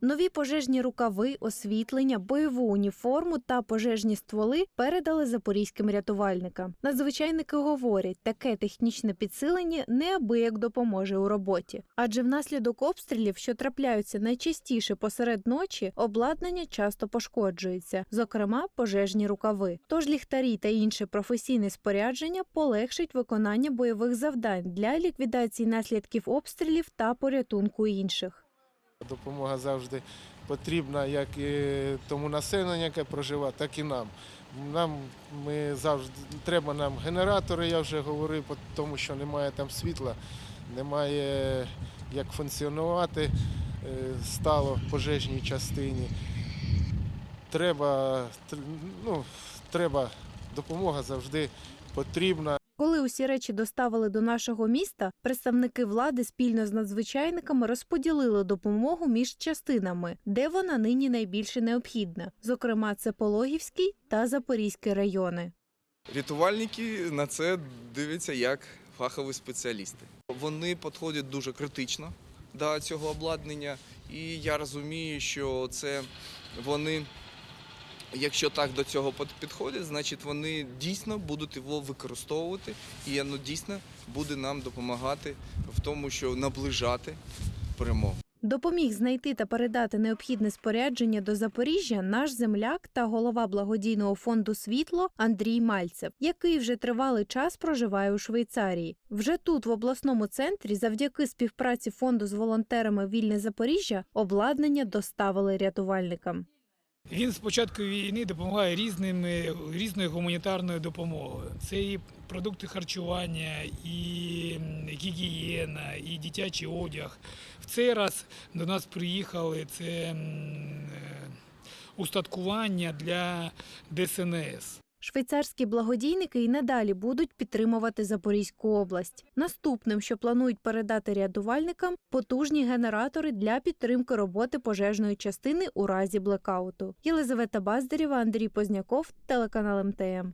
Нові пожежні рукави, освітлення, бойову уніформу та пожежні стволи передали запорізьким рятувальникам. Надзвичайники говорять, таке технічне підсилення неабияк допоможе у роботі, адже внаслідок обстрілів, що трапляються найчастіше посеред ночі, обладнання часто пошкоджується, зокрема пожежні рукави. Тож ліхтарі та інше професійне спорядження полегшить виконання бойових завдань для ліквідації наслідків обстрілів та порятунку інших. Допомога завжди потрібна як і тому населенню, яке проживає, так і нам. Нам ми завжди треба нам генератори, я вже говорив, тому що немає там світла, немає як функціонувати е, стало в пожежній частині. Треба, ну, треба допомога завжди потрібна. Усі речі доставили до нашого міста, представники влади спільно з надзвичайниками розподілили допомогу між частинами, де вона нині найбільше необхідна. Зокрема, це Пологівський та Запорізький райони. Рятувальники на це дивляться як фахові спеціалісти. Вони підходять дуже критично до цього обладнання, і я розумію, що це вони, якщо так до цього під- підходять, значить вони дійсно будуть його використовувати, і воно дійсно буде нам допомагати в тому, що наближати перемогу. Допоміг знайти та передати необхідне спорядження до Запоріжжя наш земляк та голова благодійного фонду Світло Андрій Мальцев, який вже тривалий час проживає у Швейцарії. Вже тут, в обласному центрі, завдяки співпраці фонду з волонтерами Вільне Запоріжжя, обладнання доставили рятувальникам. Він з початку війни допомагає різними різною гуманітарною допомогою. Це і продукти харчування, і гігієна, і дитячий одяг. В цей раз до нас приїхали це е, устаткування для ДСНС. Швейцарські благодійники і надалі будуть підтримувати Запорізьку область. Наступним, що планують передати рятувальникам, потужні генератори для підтримки роботи пожежної частини у разі блекауту. Єлизавета Баздарєва, Андрій Позняков, телеканал МТМ.